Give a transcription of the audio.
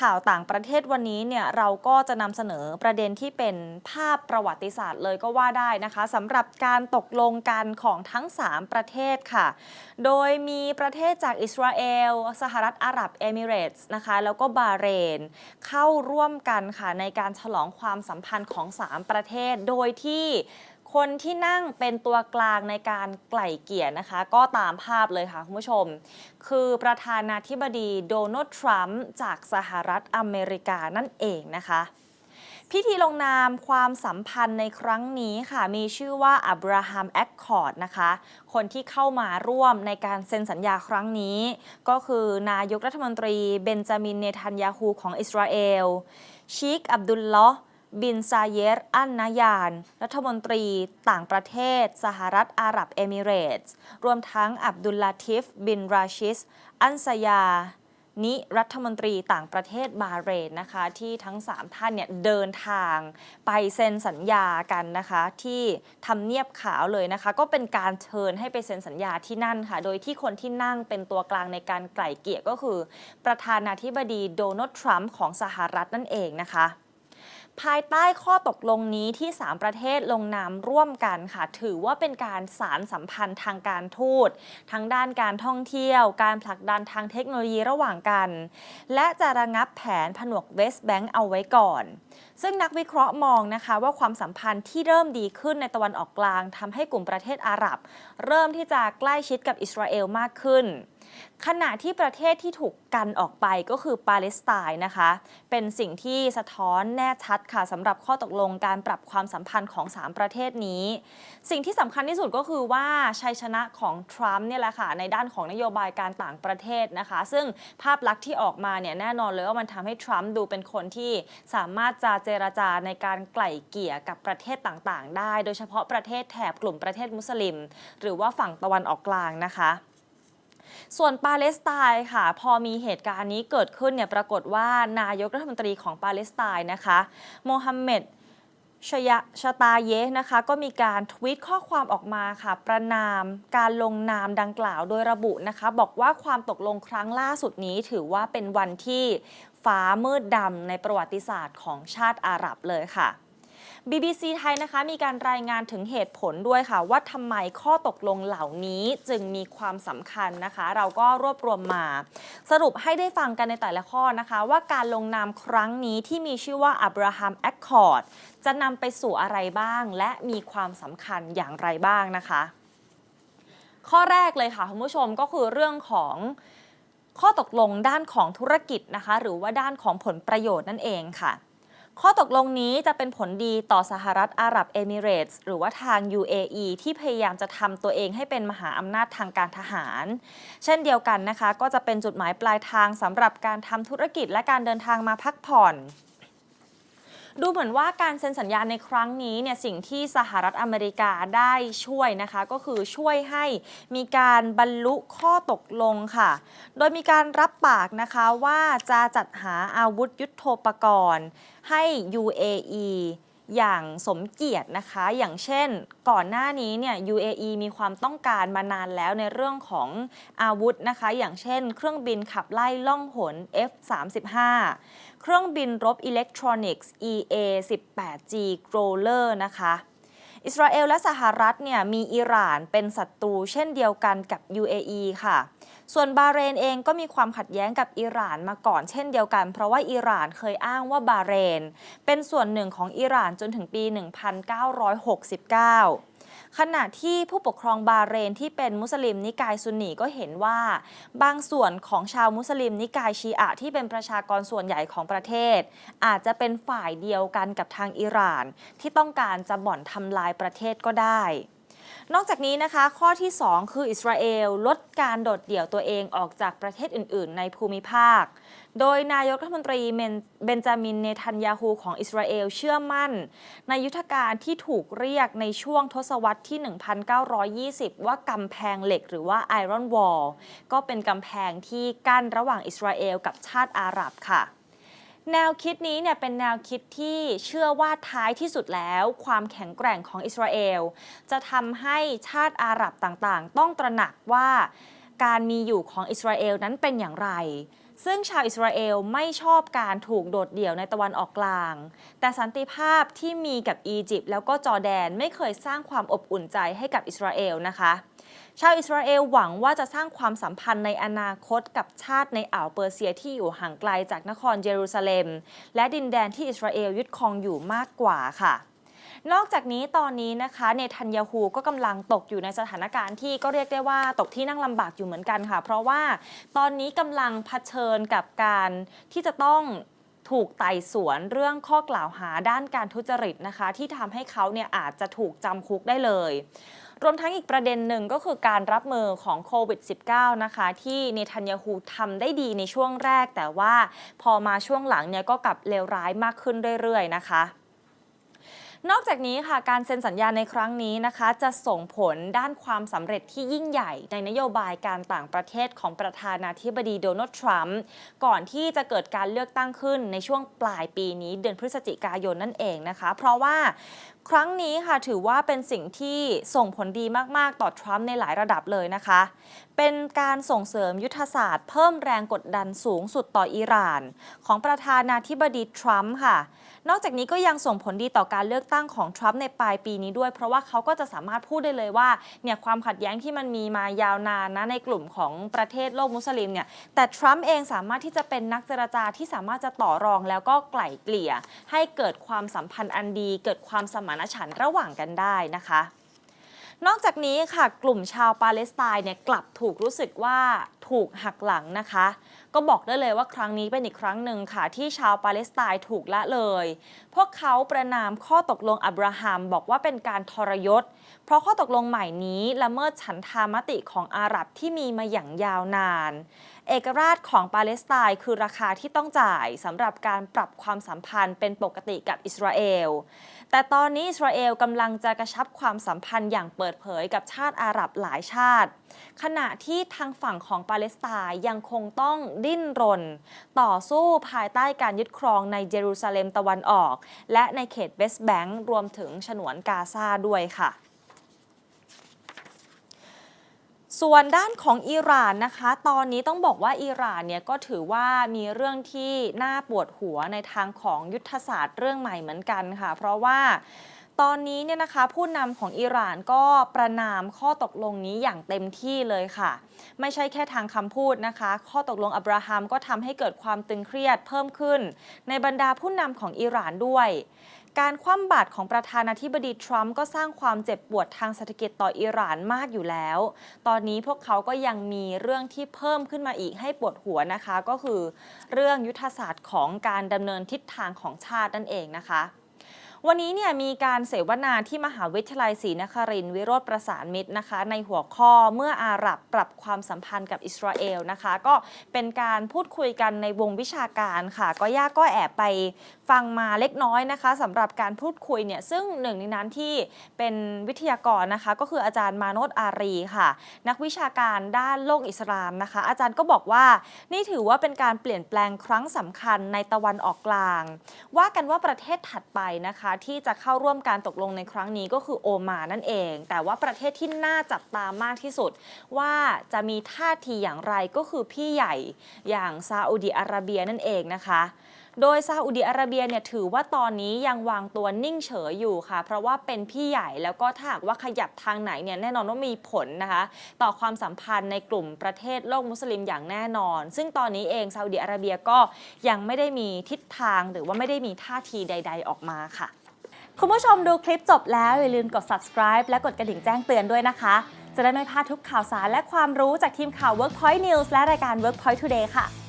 ข่าวต่างประเทศวันนี้เนี่ยเราก็จะนำเสนอประเด็นที่เป็นภาพประวัติศาสตร์เลยก็ว่าได้นะคะสำหรับการตกลงกันของทั้ง 3 ประเทศค่ะ โดยมีประเทศจากอิสราเอล สหรัฐอาหรับเอมิเรตส์นะคะแล้วก็บาเรน เข้าร่วมกันค่ะในการฉลองความสัมพันธ์ของ 3 ประเทศ โดยที่ คนที่นั่งเป็นตัวกลางในการไกล่เกลี่ยนะคะ ก็ตามภาพเลยค่ะคุณผู้ชม คือประธานาธิบดีโดนัลด์ทรัมป์จากสหรัฐอเมริกานั่นเองนะคะ พิธีลงนามความสัมพันธ์ในครั้งนี้ค่ะ มีชื่อว่าอับราฮัมแอคคอร์ดนะคะ คนที่เข้ามาร่วมในการเซ็นสัญญาครั้งนี้ ก็คือนายกรัฐมนตรีเบนจามินเนทันยาฮูของอิสราเอลชีคอับดุลลอฮ์ บินซาเยรอันนายาน รัฐมนตรีต่างประเทศ สหรัฐอาหรับเอมิเรตส์ รวมทั้งอับดุลลาทิฟ บินราชิส อันซายานิรัฐมนตรีต่างประเทศบาเรนนะคะ ที่ทั้ง 3 ท่านเนี่ยเดินทางไปเซ็นสัญญากันนะคะ ที่ทำเนียบขาวเลยนะคะ ก็เป็นการเชิญให้ไปเซ็นสัญญาที่นั่นค่ะ โดยที่คนที่นั่งเป็นตัวกลางในการไกล่เกลี่ยก็คือ ประธานาธิบดีโดนัลด์ทรัมป์ของสหรัฐนั่นเองนะคะ ภายใต้ข้อตกลงนี้ที่ 3 ประเทศลงนามร่วมกันค่ะ ถือว่าเป็นการสารสัมพันธ์ทางการทูตทั้งด้านการท่องเที่ยว การผลักดันทางเทคโนโลยีระหว่างกัน และจะระงับแผนผนวกเวสต์แบงก์เอาไว้ก่อน ซึ่งนักวิเคราะห์มองนะคะว่าความสัมพันธ์ที่เริ่มดีขึ้นในตะวันออกกลางทำให้กลุ่มประเทศอาหรับ เริ่มที่จะใกล้ชิดกับอิสราเอลมากขึ้นขณะที่ประเทศที่ถูกกันออกไปก็คือปาเลสไตน์นะคะ เป็นสิ่งที่สะท้อนแน่ชัดค่ะสำหรับข้อตกลงการปรับความสัมพันธ์ของ 3 ประเทศนี้ สิ่งที่สำคัญที่สุดก็คือว่าชัยชนะของทรัมป์เนี่ยแหละค่ะในด้านของนโยบายการต่างประเทศนะคะ ซึ่งภาพลักษณ์ที่ออกมาเนี่ยแน่นอนเลยว่ามันทำให้ทรัมป์ดูเป็นคนที่สามารถจะเจรจาในการไกล่เกลี่ยกับประเทศต่างๆ ได้ โดยเฉพาะประเทศแถบกลุ่มประเทศมุสลิม หรือว่าฝั่งตะวันออกกลางนะคะ ส่วนปาเลสไตน์ค่ะ พอมีเหตุการณ์นี้เกิดขึ้นเนี่ยปรากฏว่านายกรัฐมนตรีของปาเลสไตน์นะคะโมฮัมเหม็ดชยะชาตาเยนะคะก็มีการทวีตข้อความออกมาค่ะ ประนามการลงนามดังกล่าวโดยระบุนะคะ บอกว่าความตกลงครั้งล่าสุดนี้ถือว่าเป็นวันที่ฟ้ามืดดำในประวัติศาสตร์ของชาติอาหรับเลยค่ะ BBC ไทยนะคะมีการรายงานถึงเหตุผลด้วยค่ะ ว่าทำไมข้อตกลงเหล่านี้จึงมีความสำคัญนะคะ เราก็รวบรวมมา สรุปให้ได้ฟังกันในแต่ละข้อนะคะ ว่าการลงนามครั้งนี้ที่มีชื่อว่า Abraham Accord จะนำไปสู่อะไรบ้าง และมีความสำคัญอย่างไรบ้างนะคะ ข้อแรกเลยค่ะคุณผู้ชมก็คือเรื่องของข้อตกลงด้านของธุรกิจนะคะ หรือว่าด้านของผลประโยชน์นั่นเองค่ะ ข้อตกลงนี้จะเป็นผลดีต่อสหรัฐอาหรับเอมิเรตส์หรือว่าทาง UAE ที่พยายามจะทำตัวเองให้เป็นมหาอำนาจทางการทหาร เช่นเดียวกันนะคะ ก็จะเป็นจุดหมายปลายทางสำหรับการทำธุรกิจและการเดินทางมาพักผ่อน ดูเหมือนว่าการเซ็นสัญญาในครั้งนี้เนี่ยสิ่งที่สหรัฐอเมริกาได้ช่วยนะคะ ก็คือช่วยให้มีการบรรลุข้อตกลงค่ะ โดยมีการรับปากนะคะว่าจะจัดหาอาวุธยุโทโธปกรณ์ให้ UAE อย่างสมเกียรตินะคะ อย่างเช่น ก่อนหน้านี้เนี่ย UAE มีความต้องการมานานแล้วในเรื่องของอาวุธนะคะ อย่างเช่น เครื่องบินขับไล่ล่องหน F-35 เครื่องบินรบอิเล็กทรอนิกส์ EA-18G Growler นะคะอิสราเอลและสหรัฐเนี่ยมีอิหร่านเป็นศัตรูเช่นเดียวกันกับ UAE ค่ะ ส่วนบาเรนเองก็มีความขัดแย้งกับอิหร่านมาก่อนเช่นเดียวกัน เพราะว่าอิหร่านเคยอ้างว่าบาเรน เป็นส่วนหนึ่งของอิหร่านจนถึงปี 1969ขณะที่ผู้ปกครองบาเรนที่เป็นมุสลิมนิกายซุนนีก็เห็นว่า บางส่วนของชาวมุสลิมนิกายชีอะที่เป็นประชากรส่วนใหญ่ของประเทศ อาจจะเป็นฝ่ายเดียวกันกับทางอิหร่าน ที่ต้องการจะบ่อนทำลายประเทศก็ได้ นอกจากนี้นะคะข้อที่ 2 คืออิสราเอลลดการโดดเดี่ยวตัวเองออกจากประเทศอื่น ๆ ในภูมิภาค โดยนายกรัฐมนตรีเบนจามินเนทันยาฮูของอิสราเอลเชื่อมั่น ในยุทธการที่ถูกเรียกในช่วงทศวรรษที่ 1920 ว่ากำแพงเหล็กหรือว่าไอรอนวอลก็เป็นกำแพงที่กั้นระหว่างอิสราเอลกับชาติอาหรับค่ะ แนวคิดนี้เนี่ยเป็นแนวคิดที่เชื่อว่าท้ายที่สุดแล้ว ความแข็งแกร่งของอิสราเอล จะทำให้ชาติอาหรับต่างๆ ต้องตระหนักว่าการมีอยู่ของอิสราเอลนั้นเป็นอย่างไร ซึ่งชาวอิสราเอลไม่ชอบการถูกโดดเดี่ยวในตะวันออกกลาง แต่สันติภาพที่มีกับอียิปต์แล้วก็จอร์แดนไม่เคยสร้างความอบอุ่นใจให้กับอิสราเอลนะคะ ชาวอิสราเอลหวังว่าจะสร้างความสัมพันธ์ในอนาคตกับชาติในอ่าวเปอร์เซียที่อยู่ห่างไกลจากนครเยรูซาเล็ม และดินแดนที่อิสราเอลยึดครองอยู่มากกว่าค่ะนอกจากนี้ตอนนี้นะคะเนทันยาฮูก็กำลังตกอยู่ในสถานการณ์ที่ก็เรียกได้ว่าตกที่นั่งลำบากอยู่เหมือนกันค่ะ เพราะว่าตอนนี้กำลังเผชิญกับการที่จะต้องถูกไต่สวนเรื่องข้อกล่าวหาด้านการทุจริตนะคะ ที่ทำให้เขาเนี่ยอาจจะถูกจำคุกได้เลย รวมทั้งอีกประเด็นหนึ่งก็คือการรับมือของโควิด -19 นะคะ ที่เนทันยาฮูทำได้ดีในช่วงแรก แต่ว่าพอมาช่วงหลังเนี่ยก็กลับเลวร้ายมากขึ้นเรื่อยๆ นะคะ นอกจากนี้ค่ะการเซ็นสัญญาในครั้งนี้นะคะ จะส่งผลด้านความสำเร็จที่ยิ่งใหญ่ในนโยบายการต่างประเทศของประธานาธิบดีโดนัลด์ทรัมป์ก่อนที่จะเกิดการเลือกตั้งขึ้นในช่วงปลายปีนี้เดือนพฤศจิกายนนั่นเองนะคะ เพราะว่าครั้งนี้ค่ะถือว่าเป็นสิ่งที่ส่งผลดีมาก ๆ ต่อทรัมป์ในหลายระดับเลยนะคะ เป็นการส่งเสริมยุทธศาสตร์เพิ่มแรงกดดันสูงสุดต่ออิหร่าน ของประธานาธิบดีทรัมป์ค่ะ นอกจากนี้ก็ยังส่งผลดีต่อการเลือกตั้งของทรัมป์ในปลายปีนี้ด้วย เพราะว่าเขาก็จะสามารถพูดได้เลยว่าเนี่ยความขัดแย้งที่มันมีมายาวนานนะในกลุ่มของประเทศโลกมุสลิมเนี่ยแต่ทรัมป์เองสามารถที่จะเป็นนักเจรจาที่สามารถจะต่อรองแล้วก็ไกล่เกลี่ย ให้เกิดความสัมพันธ์อันดี เกิดความสมานฉันท์ระหว่างกันได้นะคะ นอกจากนี้ค่ะกลุ่มชาวปาเลสไตน์เนี่ยกลับถูกรู้สึกว่าถูกหักหลังนะคะ ก็บอกได้เลยว่าครั้งนี้เป็นอีกครั้งหนึ่งค่ะ ที่ชาวปาเลสไตน์ถูกละเลย พวกเขาประนามข้อตกลงอับราฮัมบอกว่าเป็นการทรยศ เพราะข้อตกลงใหม่นี้ละเมิดฉันทามติของอาหรับที่มีมาอย่างยาวนาน เอกราชของปาเลสไตน์คือราคาที่ต้องจ่ายสำหรับการปรับความสัมพันธ์เป็นปกติกับอิสราเอล แต่ตอนนี้อิสราเอลกำลังจะกระชับความสัมพันธ์อย่างเปิดเผยกับชาติอาหรับหลายชาติ ขณะที่ทางฝั่งของปาเลสไตน์ยังคงต้องดิ้นรน ต่อสู้ภายใต้การยึดครองในเยรูซาเล็มตะวันออก และในเขตเวสต์แบงก์รวมถึงฉนวนกาซาด้วยค่ะ ส่วนด้านของอิหร่านนะคะ ตอนนี้ต้องบอกว่าอิหร่านเนี่ยก็ถือว่ามีเรื่องที่น่าปวดหัวในทางของยุทธศาสตร์เรื่องใหม่เหมือนกันค่ะ เพราะว่า ตอนนี้เนี่ยนะคะผู้นำของอิหร่านก็ประนามข้อตกลงนี้อย่างเต็มที่เลยค่ะ ไม่ใช่แค่ทางคำพูดนะคะ ข้อตกลงอับราฮัมก็ทำให้เกิดความตึงเครียดเพิ่มขึ้น ในบรรดาผู้นำของอิหร่านด้วย การคว่ำบาตรของประธานาธิบดีทรัมป์ก็สร้างความเจ็บปวดทางเศรษฐกิจต่ออิหร่านมากอยู่แล้ว ตอนนี้พวกเขาก็ยังมีเรื่องที่เพิ่มขึ้นมาอีกให้ปวดหัวนะคะ ก็คือ เรื่องยุทธศาสตร์ของการดำเนินทิศทางของชาตินั่นเองนะคะ วันนี้เนี่ยมีการเสวนาที่มหาวิทยาลัยศรีนครินทร์วิโรธประสานมิตรนะคะ ในหัวข้อเมื่ออาหรับปรับความสัมพันธ์กับอิสราเอลนะคะ ก็เป็นการพูดคุยกันในวงวิชาการค่ะ ก็ย่าก็แอบไป ฟังมาเล็กน้อยนะคะสำหรับการพูดคุยเนี่ยซึ่งหนึ่งในนั้นที่เป็นวิทยากรนะคะ ก็คืออาจารย์มาโนตอารีค่ะ นักวิชาการด้านโลกอิสลามนะคะ อาจารย์ก็บอกว่านี่ถือว่าเป็นการเปลี่ยนแปลงครั้งสำคัญในตะวันออกกลาง ว่ากันว่าประเทศถัดไปนะคะ ที่จะเข้าร่วมการตกลงในครั้งนี้ก็คือโอมานนั่นเอง แต่ว่าประเทศที่น่าจับตามากที่สุด ว่าจะมีท่าทีอย่างไรก็คือพี่ใหญ่อย่างซาอุดิอาระเบียนั่นเองนะคะ โดยซาอุดิอาระเบียเนี่ยถือว่าตอนนี้ยังวางตัวนิ่งเฉยอยู่ค่ะ เพราะว่าเป็นพี่ใหญ่แล้วก็ถ้าหากว่าขยับทางไหนเนี่ยแน่นอนว่ามีผลนะคะ ต่อความสัมพันธ์ในกลุ่มประเทศโลกมุสลิมอย่างแน่นอน ซึ่งตอนนี้เองซาอุดิอาระเบียก็ยังไม่ได้มีทิศทางหรือว่าไม่ได้มีท่าทีใด ๆ ออกมาค่ะคุณผู้ชมดูคลิปจบแล้ว อย่าลืมกด subscribe และกดกระดิ่งแจ้งเตือนด้วยนะคะ จะได้ไม่พลาดทุกข่าวสารและความรู้จากทีมข่าว Workpoint News และรายการ Workpoint Today ค่ะ